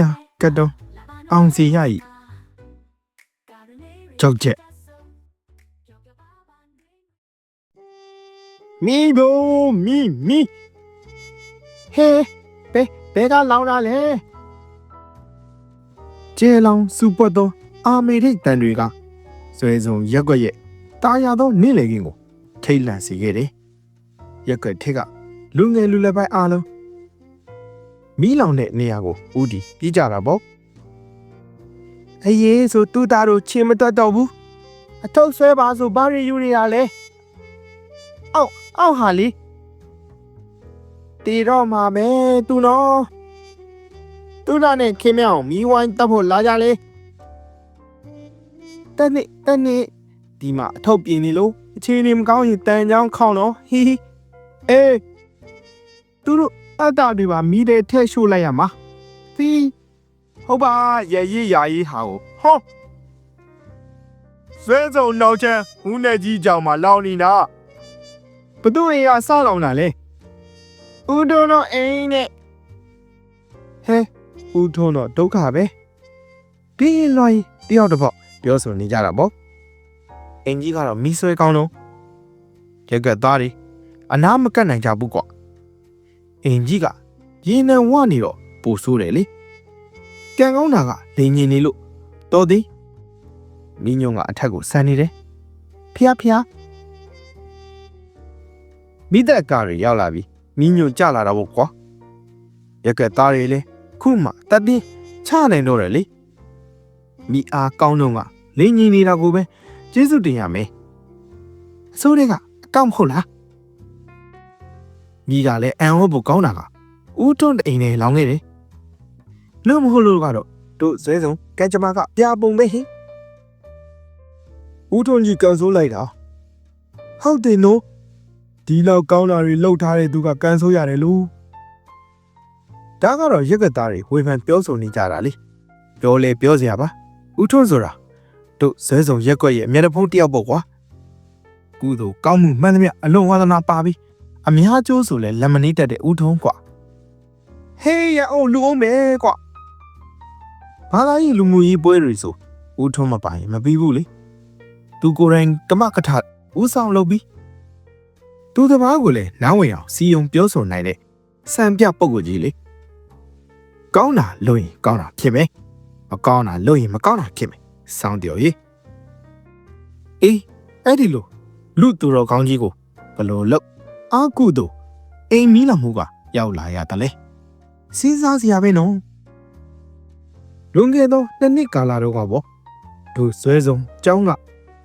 ရာကတ်တော့အောင်စီရဤကြောက်ချက်မိဘိုးမိမိဟဲဘဲဘဲကလောင်းတာလဲကျဲလောင်စူပွက်သောအာမေရိတ်တန်တွေကဆွဲစုံရက်ွက်ရဲ့တာယာသောနေ့လေကင်းကိုထိတ်လန့်စေခဲ့တယ်ရက်ွက်ထက်ကလူငယ်လူလက်ပိုင်းအားလုံး မီးလောင်တဲ့နေရာကိုဦးတည်ပြေးကြတာပေါ့အေးဆိုတူတာတို့ချင်းမတွတ်တော့ဘူးအထုပ်ဆွဲပါဆိုဘာရီယူနေရလဲအောက်အောက်ဟာလီတီတော့မှာပဲသူနော်သူနာနဲ့ခင်မြောင်မီးဝိုင်းတက်ဖို့လာကြလေတနေ့တနေ့ဒီမှာအထုပ်ပြင်းနေလို့အခြေအနေမကောင်းရင်တန်ချောင်းခေါင်းတော့ဟီဟီအေးသူတို့ အတ္တတွေပါမီးတဲ့ထဲရှို့လိုက်ရမှာသီးဟုတ်ပါရဲ့ရည်ယာရေးဟာကိုဟောဆွဲစုံနောက်ချမ်းဦးနဲ့ကြီးကြောင်မှာလောင်နေတာဘသူအိမ်ကစလောင်တာလဲဦးတို့တော့အိမ်နဲ့ဟဲဦးထုံးတော့ဒုက္ခပဲပြီးလွှိုင်းတယောက်တစ်ပေါက်ပြောဆိုနေကြတာပေါ့အင်ကြီးကတော့မီးဆွဲကောင်းတော့ရက်ကသားတွေအနာမကတ်နိုင်ကြဘူးကွာ အင်ကြီးကရေနံဝနေတော့ပိုဆိုးတယ်လေကံကောင်းတာကလင်းငင်နေလို့တော်သည်မိညုံကအထက်ကိုဆန်နေတယ်ဖျားဖျားမိသက်ကားတွေရောက်လာပြီမိညုံကြလာတော့ကွာရက်ကသားတွေလေခုမှတက်ပြင်းချနိုင်တော့တယ်လေမိအားကောင်းတော့ကလင်းငင်နေတာကိုပဲကျေးဇူးတင်ရမယ်အစိုးရကအကောက်မဟုတ်လား မိကလည်းအန်ဟောဖို့ကောင်းတာကဦးထွန်းတအိမ်နဲ့လောင်းခဲ့တယ်လို့မဟုတ်လို့ကတော့တို့ဇဲစုံကံကြမ္မာကပြပုံပဲဟင်ဦးထွန်းကြီးကန်ဆိုးလိုက်တာဟုတ်တယ်နော်ဒီလောက်ကောင်းတာတွေလှုပ်ထားတဲ့သူကကန်ဆိုးရတယ်လို့ဒါကတော့ရက်ကသားတွေဝေဖန်ပြောဆိုနေကြတာလေပြောလေပြောစရာပါဦးထွန်းဆိုတာတို့ဇဲစုံရက်ွက်ရဲ့အမျက်တဖုံးတယောက်ပေါ့ကွာကုသိုလ်ကောင်းမှုမှန်သမျှအလွန်ဝါသနာပါပြီ အများကျိုးဆိုလဲလက်မနေတတ်တဲ့ဦးထုံးကွာဟေးရအောင်လူအောင်မဲကွာဘာသာရေးလူမှုရေးပွဲတွေဆိုဦးထုံးမပိုင်မပြီးဘူးလေသူကိုယ်တိုင်ကမကထဦးဆောင်လုပ်ပြီးသူတပားကိုလည်းနားဝင်အောင်စီယုံပြောဆိုနိုင်တဲ့စံပြပုံကိုကြီးလေကောင်းတာလို့ရင်ကောင်းတာဖြစ်မယ်မကောင်းတာလို့ရင်မကောင်းတာဖြစ်မယ်စောင်းတော်ရေအေးအဲ့ဒီလိုလူသူတော်ကောင်းကြီးကိုဘလို့လုပ် အာကုတို့အိမ်မီးလောင်မှုကရောက်လာရတယ်လေစဉ်းစားစရာပဲနော်လွန်ခဲ့သောတစ်နှစ်ကာလတော့ကပေါ့သူဆွဲစုံကျောင်းက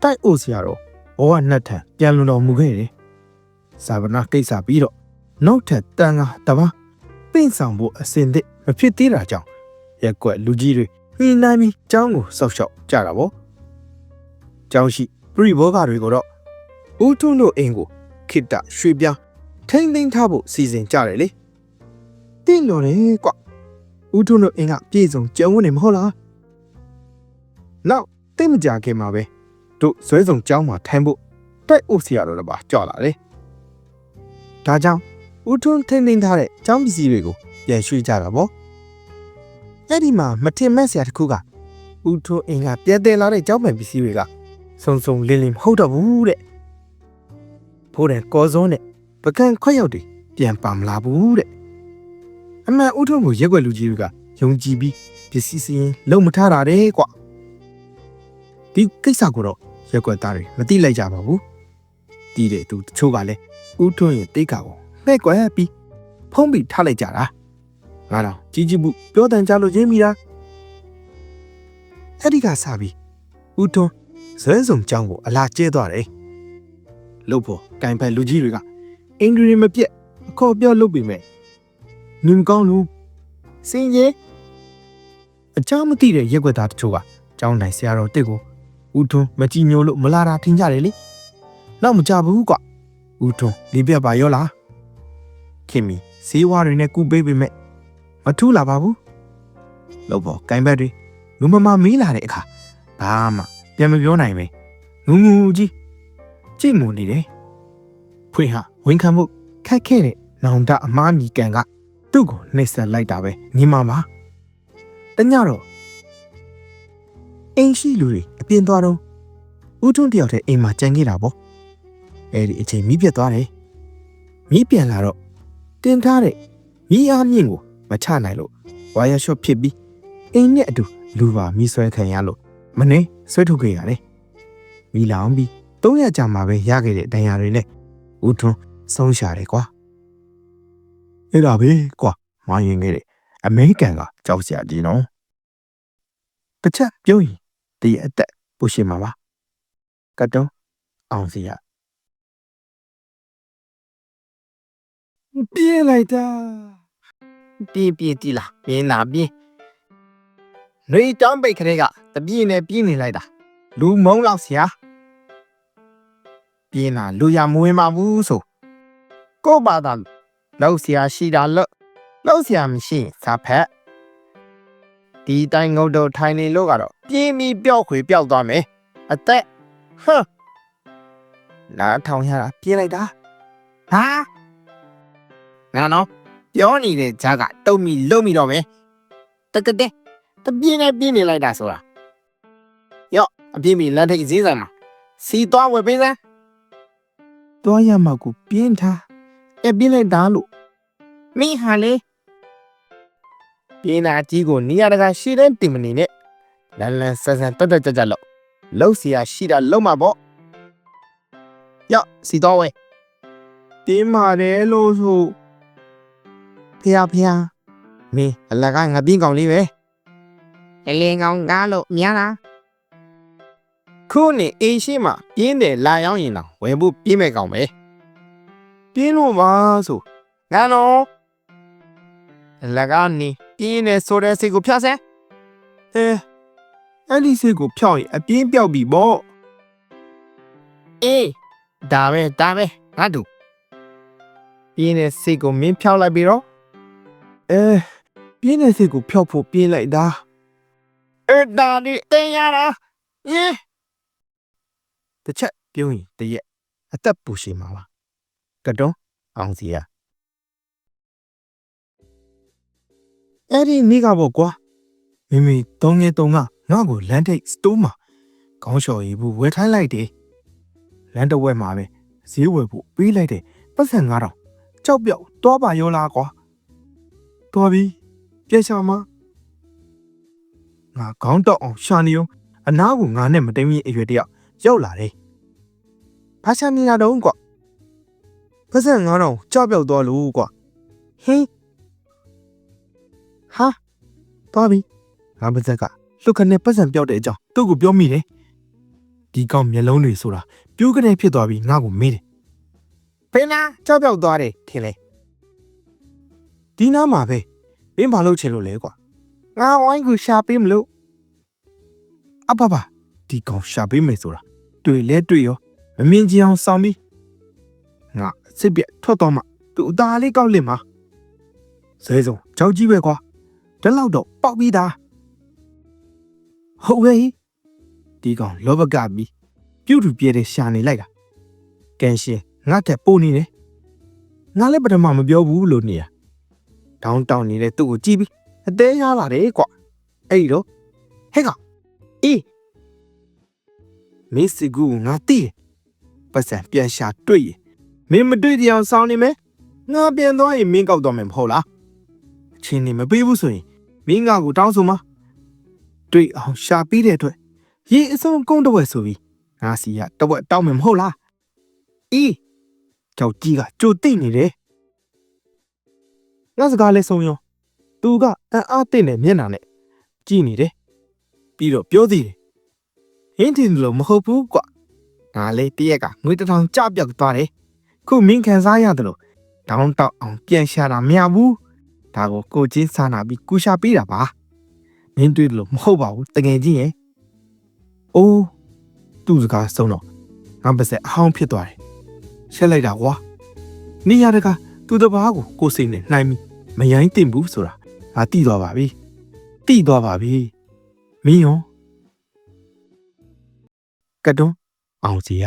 တိုက်အိုစရာတော့ဘောကနှက်ထန်ပြန်လွန်တော်မူခဲ့တယ်စာဗနာကိစ္စပြီးတော့နောက်ထပ်တန်ကတပားပင့်ဆောင်ဖို့အစင်သစ်မဖြစ်သေးတာကြောင့်ရက်ကွက်လူကြီးတွေဟင်းနိုင်ပြီးကျောင်းကိုစောက်ရှောက်ကြတာပေါ့ကျောင်းရှိပရိဘောဂတွေကိုတော့ဦးထွန်းတို့အိမ်ကို ခိတ္တရွှေပြားထိမ့်သိမ်းထားဖို့စီစဉ်ကြတယ်လေတင့်တော်တယ်ကွဦးထွန်းတို့အိမ်ကပြေဆုံးကျုံနေမဟုတ်လားနောက်တိတ်မကြခင်မှာပဲတို့ဇွဲစုံကျောင်းမှာထိုင်ဖို့တိုက်အိုစီရတော့လည်းပါကြောက်လာတယ်ဒါကြောင့်ဦးထွန်းထိမ့်သိမ်းထားတဲ့ကျောင်းပစ္စည်းတွေကိုပြန်ရွှေ့ကြတာပေါ့အဲ့ဒီမှာမထင်မဲ့ဆရာတစ်ခုကဦးထွန်းအိမ်ကပြန်တင်လာတဲ့ကျောင်းပံပစ္စည်းတွေကစုံစုံလင်းလင်းမဟုတ်တော့ဘူးတဲ့ ဖိုးတယ်ကောစုံးနဲ့ပကံခွက်ရောက်တွေပြန်ပါမလာဘူးတဲ့အမှန်ဥထုံးကိုရက်ွက်လူကြီးတွေကယုံကြည်ပြီးပစ္စည်းစရင်လုံမထားတာတဲ့ကွဒီကိစ္စကိုတော့ရက်ွက်သားတွေမသိလိုက်ကြပါဘူးတီးတဲ့သူတချို့ကလည်းဥထုံးရဲ့တိတ်ကကိုမှဲ့ကွယ်ပြီးဖုံးပြီးထားလိုက်ကြတာငါတော့ကြီးကြီးမှုပြောတန်ကြလို့ရင်းမိတာအဲ့ဒီကစပြီးဥထုံးဇဲစုံကြောင်းကိုအလားကျဲသွားတယ် လို့ဖို့ကင်ဖက်လူကြီးတွေကအင်္ဂရီမပြက်အခေါ်ပြောလုပ်ပေမဲ့နင်ကောင်းလို့စင်ကြီးအချမ်းမသိတဲ့ရက်ွက်သားတချို့ကကျောင်းနိုင်ဆရာတော်တစ်ကိုဦးထွန်းမကြည်ညိုလို့မလာတာထင်ကြတယ်လေနောက်မကြဘူးကွဦးထွန်းဒီပြက်ပါရောလားခင်မီဈေးဝါးတွေနဲ့ကူပေးပေမဲ့မထူးလာပါဘူးလို့ပေါ့ကင်ဘက်တွေလူမမမေးလာတဲ့အခါဘာမှပြန်မပြောနိုင်ပဲငူငူကြီး ကြည့်မူနေတယ်ဖွင့်ဟာဝန်ခံမှုခက်ခဲတဲ့နောင်တအမားညီကန်ကသူ့ကိုနှိပ်စက်လိုက်တာပဲညီမပါတညတော့အိမ်ရှိလူတွေအပြင်သွားတော့ဦးထွန်းတယောက်တည်းအိမ်မှာကြံခဲ့တာပေါ့အဲ့ဒီအချိန်မီးပြတ်သွားတယ်မီးပြန်လာတော့တင်ထားတဲ့မီးအားမြင့်ကိုမချနိုင်လို့ဝါယာရှော့ဖြစ်ပြီးအိမ်နဲ့အတူလူပါမီးဆွဲခံရလို့မနှင်းဆွဲထုတ်ခဲ့ရတယ်မီးလောင်ပြီး ၃ရက်ကြာမှပဲရခဲ့တဲ့ဒဏ်ရာတွေနဲ့ဦးထွန်းဆုံးရှာတယ်ကွာအဲ့ဒါပဲကွာမရင်ခဲ့တယ်အမေရိကန်ကကြောက်စရာကြီးနော်တစ်ချက်ပြုံးရင်တရအသက်ပူရှင်မှာပါကတ်တုံးအောင်စီရပြေးလိုက်တာပြင်းပြင်းတီးလာပြင်းလာပြင်းຫນွေတောင်းပိတ်ခရဲကတပြင်းနဲ့ပြင်းနေလိုက်တာလူမုံလောက်ဆရာ ပြင်းလာလူရမဝင်ပါဘူးဆိုကို့ဘာသာလောက်ဆရာရှိတာလို့လောက်ဆရာမရှိရင်စာဖက်ဒီတိုင်းငုတ်တော့ထိုင်နေလို့ကတော့ပြင်းပြီးပျောက်ခွေပျောက်သွားမယ်အသက်ဟမ်နားထောင်ရတာပြင်းလိုက်တာဟာနာနော်ပြောနေတဲ့ဂျာကတုံမီလုံမီတော့မယ်တတတဲ့တပြင်းနဲ့ပြင်းနေလိုက်တာဆိုတာယော့အပြင်းမီလက်ထိတ်ဈေးဆိုင်မှာစီသွားဝယ်ပေးစမ်း သွားရမှာကိုပြင်းထား အပြင်းလိုက်တာလို့မင်းဟာလေပြင်းနာကြီးကိုနေရာတကာရှေ့တန်းတင်မနေနဲ့လန်လန်ဆန်ဆန်တက်တက်ကြကြလို့လှုပ်เสียရှိတာလုံမှာပေါ့ယော့စီသွားဝယ် တင်းမာတယ်လို့ဆို ဖះဖះမင်းအလကငါပြင်းကောင်လေးပဲအလင်းကောင်ကားလို့များလား ခုနေအေးရှိမှပြင်းတယ်လာရောက်ရင်တော့ဝယ်ဖို့ပြင်းမဲ့ကောင်ပဲပြင်းလို့ပါဆိုငါနော်အလကနေပြင်းနေဆိုတဲ့စိတ်ကိုဖျက်ဆဲအဲအဲ့ဒီစိတ်ကိုဖြောက်ရင်အပြင်းပြောက်ပြီပေါ့အေးဒါပဲဒါပဲငါတို့ပြင်းတဲ့စိတ်ကိုမင်းဖြောက်လိုက်ပြီးတော့အဲပြင်းတဲ့စိတ်ကိုဖြောက်ဖို့ပြင်းလိုက်တာအဲ့ဒါဒီတင်ရတာယင်း တစ်ချက်ပြုံးရင်တရက်အသက်ပူရှိမှာပါကတုံးအောင်စီရအဲ့ဒီနေ့ကပေါ့ကွာမိမိတုံးငယ်တုံးကငါ့ကိုလမ်းထိပ်စတိုးမှာခေါင်းလျှော်ရည်ဘူးဝယ်ထိုင်းလိုက်တယ်လမ်းတစ်ဝက်မှာပဲဈေးဝယ်ဖို့ပေးလိုက်တယ်ပတ်စံ9000ကြောက်ပြောက်သွားပါရောလားကွာတော်ပြီပြက်ချာမငါခေါင်းတော့အောင်ရှာနေအောင်အနားကိုငါနဲ့မတိမ်ရင်အရွယ်တယောက် ရောက်လာတယ်ဘာရှာနေတာတုံးကွာပတ်စံ9000ကြောက်ပြောက်သွားလို့ကွာဟင်းဟာတော်ပြီငါပါဇက်ကလှုပ်ခနဲ့ပတ်စံပြောက်တဲ့အကြောင်းသူ့ကိုပြောမိတယ်ဒီကောင်မျက်လုံးတွေဆိုတာပြိုးကနေဖြစ်သွားပြီးငါ့ကိုမေးတယ်ဖေးနာကြောက်ပြောက်သွားတယ်ထင်လေဒီနားမှာပဲမင်းဘာလုပ်ချင်လို့လဲကွာငါဝိုင်းကိုရှာပေးမလို့အဘဘာဒီကောင်ရှာပေးမယ်ဆိုတာ တွေ့လဲတွေ့ရောမမြင်ကြအောင်စောင်းပြီးငါစစ်ပြက်ထွက်တော့မှသူအသားလေးကောက်လင့်မှာဇဲစုံကြောက်ကြီးပဲကွာတလောက်တော့ပေါက်ပြီးသားဟုတ်ပဲဒီကောင်လောဘကပြီးပြုတ်တူပြဲတဲ့ရှာနေလိုက်တာကန်ရှင်ငါတက်ပို့နေတယ်ငါလည်းပထမမပြောဘူးလို့နေရတောင်းတောင်းနေတဲ့သူ့ကိုကြည့်ပြီးအသေးရလာတယ်ကွာအဲ့ဒီတော့ဟဲ့ကောင်အေး မင်းစီကူကိုငါသိတယ်ပတ်စံပြန်ရှာတွေ့ရင်မင်းမတွေ့တရားဆောင်းနေမယ်ငါပြန်သွားရင်မင်းကောက်တော့မယ်မဟုတ်လားအချင်းနေမပေးဘူးဆိုရင်မင်းငါကိုတောင်းဆိုမှာတွေ့အောင်ရှာပြီးတဲ့အတွက်ရေအစုံကုန်းတစ်ဝက်ဆိုပြီးငါစီကတစ်ဝက်တောင်းမယ်မဟုတ်လားအေးကြောက်ကြီးကကြိုတိတ်နေတယ်ငါစကားလဲဆုံးရောသူကအံ့အားတင့်တဲ့မျက်နှာနဲ့ကြည့်နေတယ်ပြီးတော့ပြောသေးတယ် ဟင်းတင်လို့မဟုတ်ဘူးကွငါလေးတရက်ကငွေတစ်ထောင်ကြပြောက်သွားတယ်ခုမင်းခံစားရတယ်လို့တောင်းတောက်အောင်ပြန်ရှာတာမရဘူးဒါကိုကိုချင်းစာနာပြီးကူရှာပေးတာပါမင်းတွေ့တယ်လို့မဟုတ်ပါဘူးတကယ်ကြီးရဲ့အိုးသူ့စကားဆုံးတော့ငါပါစက်အဟောင်းဖြစ်သွားတယ်ဆက်လိုက်တာကွာနေရတကသူ့တပားကိုကိုယ်စိတ်နဲ့နှိုင်းပြီးမယိုင်းတင်ဘူးဆိုတာငါတိသွားပါပြီတိသွားပါပြီမင်းရော ကတ်တွန်းအောင်စီရ